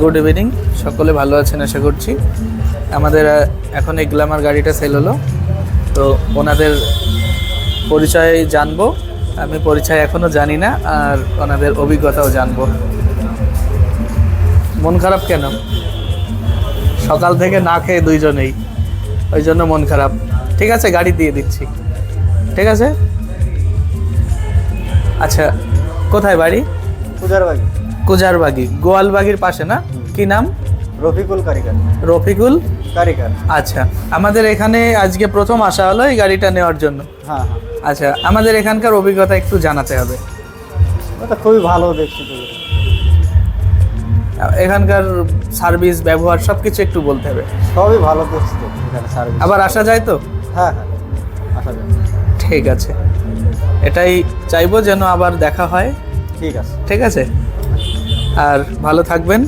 Good evening সকলে ভালো আছেন আশা করছি। আমাদের এখন এই গ্ল্যামার গাড়িটা সেল হলো। তো ওনাদের পরিচয় জানব। আমি পরিচয় এখনও জানি না, আর ওনাদের অভিজ্ঞতাও জানব। মন খারাপ কেন? সকাল থেকে না খেয়ে দুইজনেই। ওই জন্য মন খারাপ। ঠিক আছে, গাড়ি দিয়ে দিচ্ছি। ঠিক আছে? আচ্ছা কোথায় বাড়ি? পূজারবাগি কুজারবাগি গোয়ালবাগির পাশে না? কি নাম? রফিকুল কারিগর রফিকুল? কারিগর আচ্ছা আমাদের এখানে আজকে প্রথম আসা হলো এই গাড়িটা নেওয়ার জন্য। হ্যাঁ হ্যাঁ। আচ্ছা আমাদের এখানকার অভিজ্ঞতা একটু জানাতে হবে। ওটা খুবই ভালো দেখছি তো। এখানকার সার্ভিস ব্যবহার সব কিছু একটু বলতে হবে। সবই ভালো দেখছি সার্ভিস। আবার আসা যায় তো? হ্যাঁ হ্যাঁ। আসা যাবে ঠিক আছে। এটাই চাইব যেন আবার দেখা হয়। ঠিক আছে। ঠিক আছে? আর ভালো থাকবেন।